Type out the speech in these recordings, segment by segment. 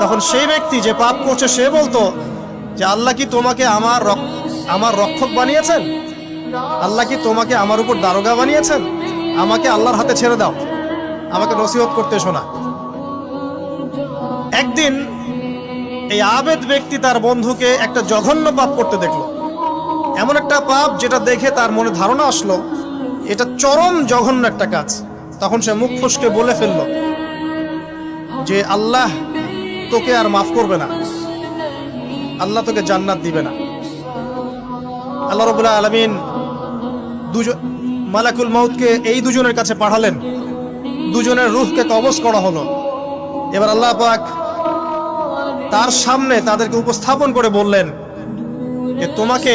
তখন সেই ব্যক্তি যে পাপ করছে, সে বলতো যে, আল্লাহ কি তোমাকে আমার আমার রক্ষক বানিয়েছেন? আল্লাহ কি তোমাকে আমার উপর দারোগা বানিয়েছেন? আমাকে আল্লাহর হাতে ছেড়ে দাও। আমাকে নসিহত করতে শোনা একদিন এই আবেদ ব্যক্তি তার বন্ধুকে একটা জঘন্য পাপ করতে দেখল। এমন একটা পাপ যেটা দেখে তার মনে ধারণা আসলো, এটা চরম জঘন্য একটা কাজ। তখন সে মুখ ফসকে বলে ফেলল যে, আল্লাহ তোকে আর মাফ করবে না। আল্লাহ তোকে জান্নাত দিবে না। আল্লাহ রবুল্লাহ আলমিন দুজন মালাকুল মাউতকে এই দুজনের কাছে পাঠালেন। দুজনের রুহকে কবজ করা হলো। এবার আল্লাহ পাক তার সামনে তাদেরকে উপস্থাপন করে বললেন যে, তোমাকে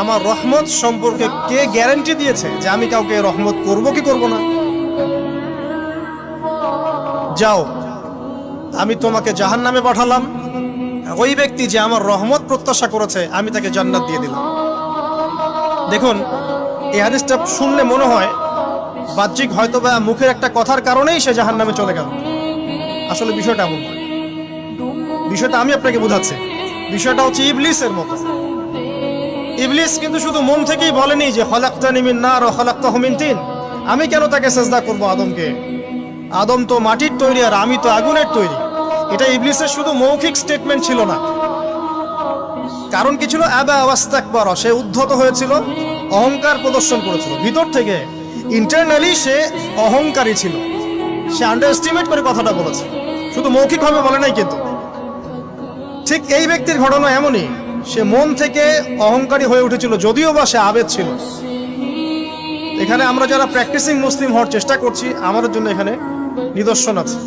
আমার রহমত সম্পর্কে কে গ্যারেন্টি দিয়েছে যে আমি কাউকে রহমত করব কি করব না? যাও। আমি তোমাকে জাহান নামে পাঠালাম। ওই ব্যক্তি যে আমার রহমত প্রত্যাশা করেছে, আমি তাকে জান্নাত দিয়ে দিলাম। দেখুন, এই হাদিসটা শুনলে মনে হয়, বাহ্যিক হয়তো বা মুখের একটা কথার কারণেই সে জাহান নামে চলে গেল। আসলে বিষয়টা এমন বিষয়টা আমি আপনাকে বোঝাচ্ছি। বিষয়টা হচ্ছে ইবলিসের মতো। ইবলিস কিন্তু শুধু মন থেকেই বলেনি যে হলাক্তানি মিন না ও হলাক্তাহু মিন তিন। আমি কেন তাকে সেজদা করব আদমকে? আদম তো মাটির তৈরি আর আমি তো আগুনের তৈরি। এটা ইবলিসের শুধু মৌখিক স্টেটমেন্ট ছিল না। কারণ কি ছিল? আওয়াস্তাক বড় সে উদ্ধত হয়েছিল, অহংকার প্রদর্শন করেছিল। ভিতর থেকে ইন্টারনালি সে অহংকারী ছিল। সে আন্ডার এস্টিমেট করে কথাটা বলেছে। শুধু মৌখিকভাবে বলে নাই কিন্তু। ঠিক এই ব্যক্তির ঘটনা এমনই, সে মন থেকে অহংকারী হয়ে উঠেছিল, যদিও বা সে আবেদ ছিল। এখানে আমরা যারা প্র্যাকটিসিং মুসলিম হওয়ার চেষ্টা করছি, আমাদের জন্য এখানে নিদর্শন আছে।